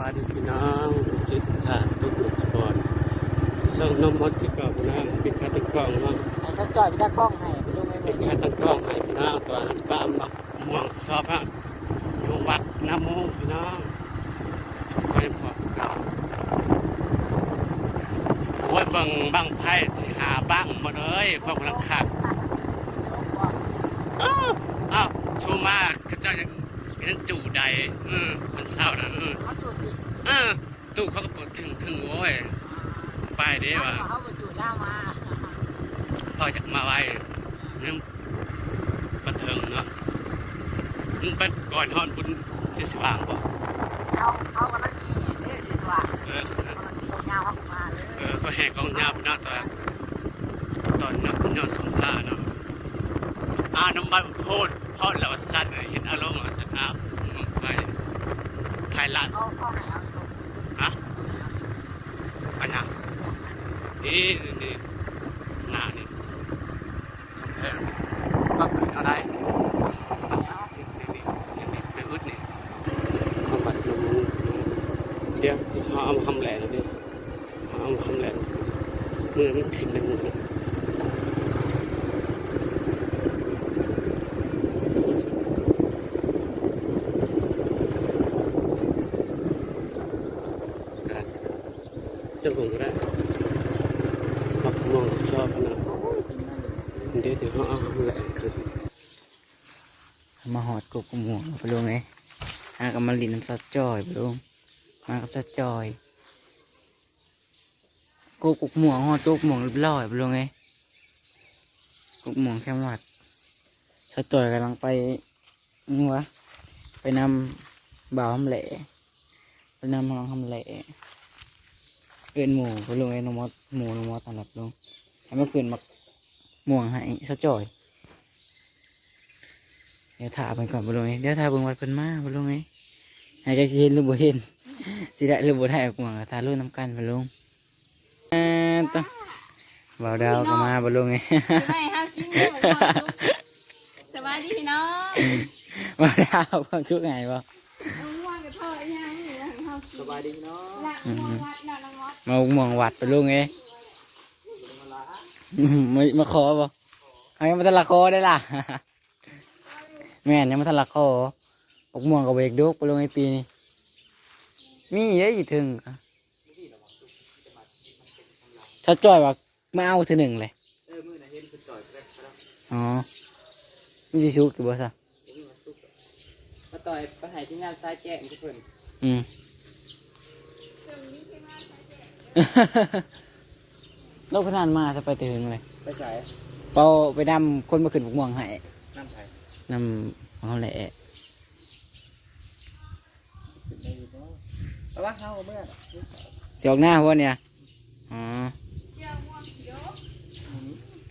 บายดีพี่น้องจิตฐานทุกหมดสปอนส่งน้ำมดที่เก่าพี่น้องป็นค่าตั้งกล้องเนาะให้เขาจอดไปตากล้องให้ไปดูไหมป็เป็นนค่าตั้งกล้องให้พี่น้องตัวสปามักม่วงซอบฮะอยู่วัดน้ำมูพี่น้องสุขคอยพอเก่าโอ้ยเบิ่งบังไพ่สิหาบ้างหมดเลยพวกกำลังขับอ้าวชูมาเขาเจ้ายังยังจู่ใดออมันเศร้านะเออ เขาจูดดิเออตู้เขาก็เปิดถึงถึงโว้ยไปเด้ว่ะเขาไปจูดล่ามาพอจะมาไว้เรื่องบันเทิงเนาะมึงไปก่อนฮอนบุญที่สว่างป่ะเขาเขากำลังดีเด้อสิว่าเออกำลังดียาวเขามาเลยเออเขาแหกกองยาวเนาะตอนตอนนักยอดสงผ้าเนาะอ้าวน้ำมันโพดเพราะเราสั้นเห็นอารมณ์อะสักอ้าวมึงไปไทยรัฐเขาเขาให้เอาลง ฮะไปยัง นี่นี่นี่หน้านี่กำแพงก็ขึ้นเอาได้ไปอึดนี่เอาบัตรลงเดี๋ยวเอาเอามาทำแหล่แล้วดิเอามาทำแหล่มือมันขึ้นในมือจะลงก็ ได้ปักมองชอบนะเดี๋ยวเดี๋ยวเขาเอาแหล่ขึ้นมาหอดกบกับหมวไปลงไงหากับมาลินน้ำซัดจอยไปลงมากับซัดจอยกบกับหมวหอดกบหมวเรียบร้อยไปลงไงกบหมวแค่วัดซัดจอยกำลังไปนี่วะไปนำบ่าวทำแหล่ไปนำน้องทำแหล่ เป็นหมูไปลงไอ้น้องมอสหมูน้องมอสตอนหลับลงให้เมื่อคืนมาหม่วงให้ซัดจอย เดี๋ยวถามไปก่อนบ่ลงไงเดี๋ยวถามเบิ่งวัดเพิ่นมาบ่ลงไงให้แกสิเห็นหรือบ่เห็นสิได้หรือบ่ได้ออกมาถ้ารู้นํกันบ่ลงอ่าตะบ่าวดาวก็มาบ่ลงไงไม่ห้ามกินเลยสบายดีพี่น้องบ่าวดาวความชุกไงบ่ น้องว่างกับพ่อยังอยู่นะห้ามกินสบายดีเนาะละน้องวัดน้องวัดมาอุโมองค์วัดบ่ลงไงอืมมามาขอบ่ให้มาทะละคอได้ล่ะ แม่นยังมาทะละคอปกม่วงกับเวกดกบ่ลงไอ้ปีนี้มีเยอะอยู่ถึงถ้าจ่อยว่าไม่เอาทีหนึ่งเลยเออมือนะเห็นคือจ่อยแกรกครับอ๋อมันจะชุกอยู่บ่ซะมาต่อยไปหายที่งานซ้ายแจ้งทุกคนอืม โลกพนันมาจะไปถึงเลยไปใส่เปาไปนำคนมาขึ้นบุกม่วงให้น้ำไผ่นำเอาแหละแต่ว่าเขาเมื่อเสียออกหน้าหัวเนี่ยอ๋อ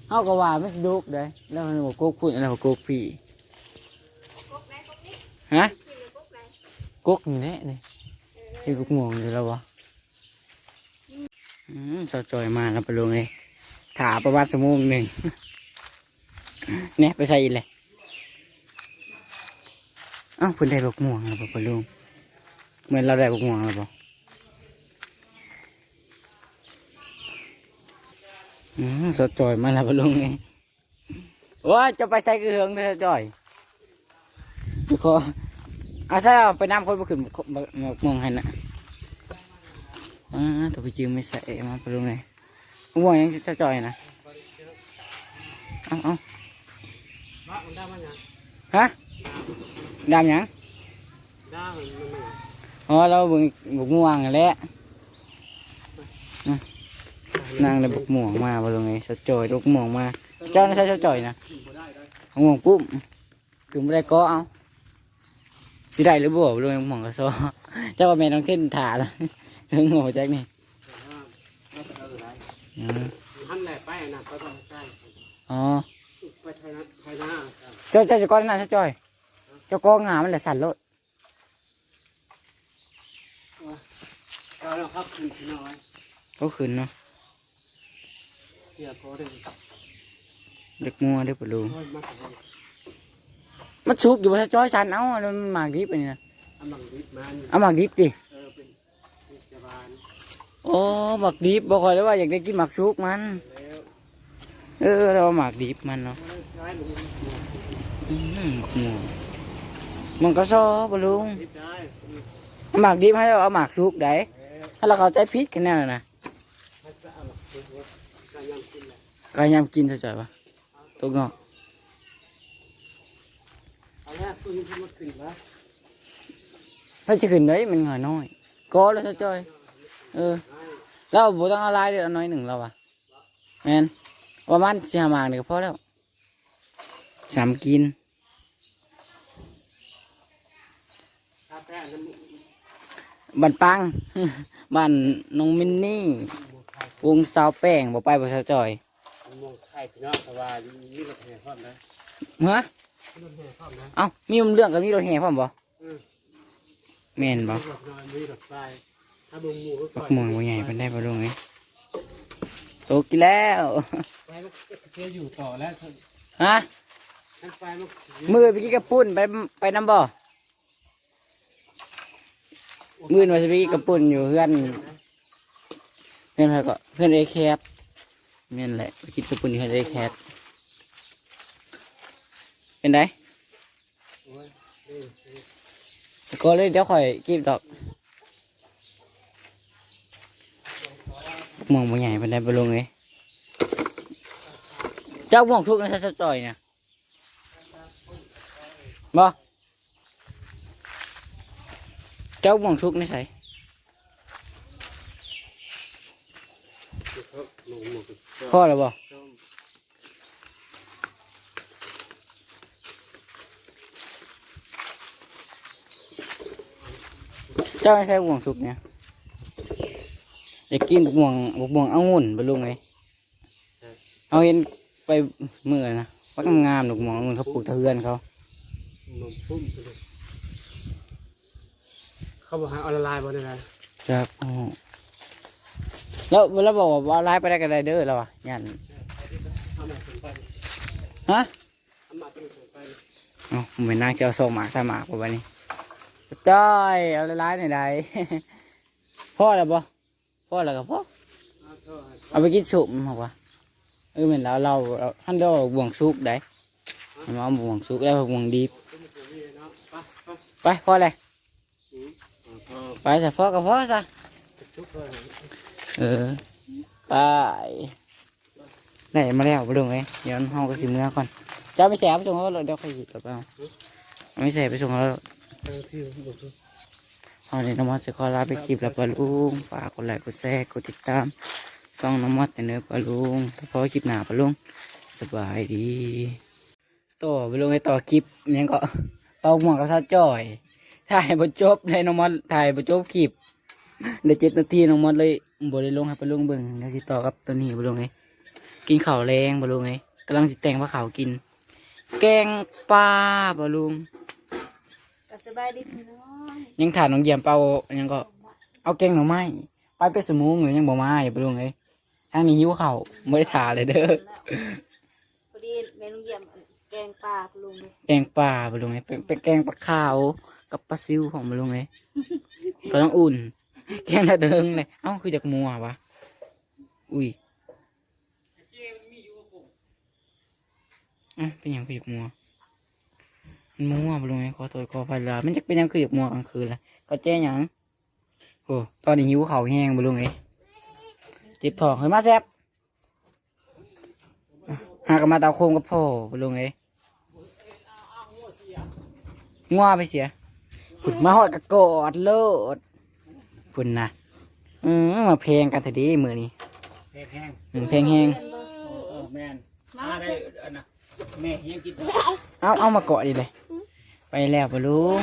เขาก็ว่าไม่ดุกเลยแล้วมันบอกโกกพูดอะไรบอกโกกพี่ฮะโกกอยู่เนี่ยนี่ที่บุกม่วงอยู่แล้ววะอืม สาวจอยมาแล้วไปลงเลยถาประมาณสมงหนึ่งเนี่ยไปใส่อีกเลยอ้าวเพิ่นได้บกม่วงแล้วบ่ไปลงเหมือนเราได้บกม่วงแล้วบ่อืมสดจอยมาแล้วปะลุงไงว่าจะไปใส่กระเฮืองเธอจอยขออาถ้าเราไปน้ำคนมาขึ้นมามองให้นะ อ่าตัวไปจืมไม่ใส่มาปะลุงไงม่วงยังจะจอยนะเอาเอาว่ามันได้มั้ยยังฮะดำหยังได้มันมันอ๋อเราบุกบุกม่วงนั่นแหละนางเลยบุกม่วงมาปะลุงไงสดจอยบุกม่วงมาเจ้าน่าใช่สดจอยนะเอาหมองปุ๊บคือไม่ได้ก็เอาสิได้หรือบ่รวยหมองกระซอเจ้าว่าแม่ต้องขึ้นถาแล้ว เรื่องโง่แจ็คนี่อืมหันแหล่ไปนะไปทางใกล้อ๋อไปไทยนะไทยนาเจ้าเจ้าจะก้อนนั่นนะจ้อย เจ้าก้องามันแหละสั่นรถเราเราครับคืนที่น้อยก็ขึ้นเนาะเสียพอได้เด็กมัวเด็กปลูโอ้ยมากเลยมันสุกอยู่บ่จ้อยสั่นเอาแล้วมันหมากดิบไปนี่นะอำลังดิบมันเอาหมากดิบดิเออเป็น โอ้หมักดิบบอกคอยเลยว่าอยากได้กินหมักชุกมันเออเราหมักดิบมันเนาะอืมหมักม่วงมันก็ซอบลุงหมักดิบให้เราเอาหมักชุกได้ถ้าเราเข้าใจพิษกันแน่นะกายยำกินเฉยๆปะตัวงอกเอาแรกตัวนี้มาขึ้นวะถ้าจะขึ้นได้มันหน่อยน้อยก็แล้วเฉยๆ เออเราบ่ต้องเอาลายเดียวเอาน้อยหนึ่งเราอะแมนประมาณสี่หามากนี่ก็พอแล้วสามกินบันปัง บ้านน้องมินนี่วงสาวแป้งบ่ไปบ่สาวจอยมองไข่พี่น้องแต่ว่านี่รถแห่พร้อมนะฮะรถแห่พร้อมนะเอ้ามีเรื่องกับมีรถแห่พร้อมบ่อืมแม่นบ่รถนอนมีรถไฟ ถ้าบึงหมูก็บัก่กอนม่วงบ่ใหญ่เพิ่นได้บ่ลงไงโตกินแล้ว ไฟมันเชื่ออยู่ต่อแล้วฮะทั้งไฟมันมือไปกินกระปุ้นไปไปน้ำบ่มือว่าสิไปกินกระปุ้นอยู่เพื่อนเพื่อนใครก็เพื่อนเอแคปแม่นแหละไปกินกระปุ้นอยู่เพื่อนเอแคปเป็นไดโอ้ยนี่นี่ก็เลยเดี๋ยวข่อยกิบดอก มองบ่ใหญ่เป็นได้บ่ลงเลยเจ้ามองทุกนะซะจ่อยเนี่ยบ่เจ้ามองทุกนี่ใส่พ่อแล้วบ่เจ้าไม่ใช่บ่วงสุกเนี่ย อยากกินบ่วงบ่วงองุ่นบ่ลงเลยเอาเห็นไปมื้อนะว่างามๆดอกบ่วงองุ่นเขาปลูกตะเฮือนเขานมปุ้มไปเลยเขาบอกให้เอาละลายบ่ได้ไหมครับอ๋อแล้วแล้วบอกว่าเอาไลน์ไปได้ก็ได้เด้อแล้วอะยันเอามาถึงไปฮะเอามาถึงไปเอ้าผมเป็นนางเจ้าโซหมากสามากป่ะวันนี้จ้อยเอาไลน์ไหนใดพ่อแล้วบ่ พ่อแล้วก็พ่อเอาไปกินสุมเหรอวะเออเหมือนเราเราท่านเราบ่วงสุกได้มันเอาบ่วงสุกแล้วบ่วงดีไปพ่อเลยอืมเอาเถอะไปซะพ่อกับพ่อซะเออไปได้มาแล้วไปลงเลยเดี๋ยวห้องก็สิเมื่อก่อนจ้าไม่แสบไปส่งเขาเดี๋ยวใค่อยหยิบกลับไปเอาไม่แสบไปส่งเขา เออพี่ผมบอกเอาในน้องมอสจะขอลาไปคลิปแล้วปะลุงฝากกดไลค์กดแชร์กดติดตามซ่องน้องมอสแต่เนื้อปะลุงถ้าพอคลิปหนาปะลุงสบายดีต่อปลุงให้ต่อคลิปเนี่ยังก็เป่าหมวกกับซาจ่อยถ่ายบทจบเลยน้องมอสถ่ายบทจบคลิปได้เจ็ดนาทีน้องมอสเลยบได้ลงให้ปะลุงเบิ่งแล้วสิต่อกับตัวนี้ปะลุงไงกินข้าวแรงปะลุงไงกำลังสิแต่งผ้าขาวกิน แกงปลาปะลุง บายดีพี่น้องยังถ่านน้องเยี่ยมเป่ายังก็เอาแกงหน่อไม้ไปไปสมุงหรือยังบ่มาอย่าไปลงเลยทางนี้หิวเข่าวไม่ได้ถ่าเลยเด้อพอดีเมนูเยี่ยมแกงปลาคุณลุงเลยแกงปลาไปลงเลยเป็นเป็นแกงปลาขาวกับปลาซิวของไปลงเลยก็ต้องอุ่น แกงละเดิงเลยเอ้าคือจากมัววะอุ้ยอะเป็นหยังคือจากมัว มันมัวไปลงเลยขอตัวขอไปลามันจะเป็นหยังคือจากมัวกลางคืนเลยก็แจ้หยังโอ้ตอนนี้หิวเข่าวแห้งไปลงเลยเจ็บท้องเฮ้ยมาแซบหากนมาตาโคมกับพ่อไปลงเลยงัวไปเสียผุดมาหอดกระกอดโลดพุ่นนะอืมมาเพลงกันแต่ดีมือนี้แห้งอืมเพลงแห้งเออแม่นมาได้อันน่ะแม่ยังกินเอาเอามาเกาะดีเลย ไปแล้วปะลุง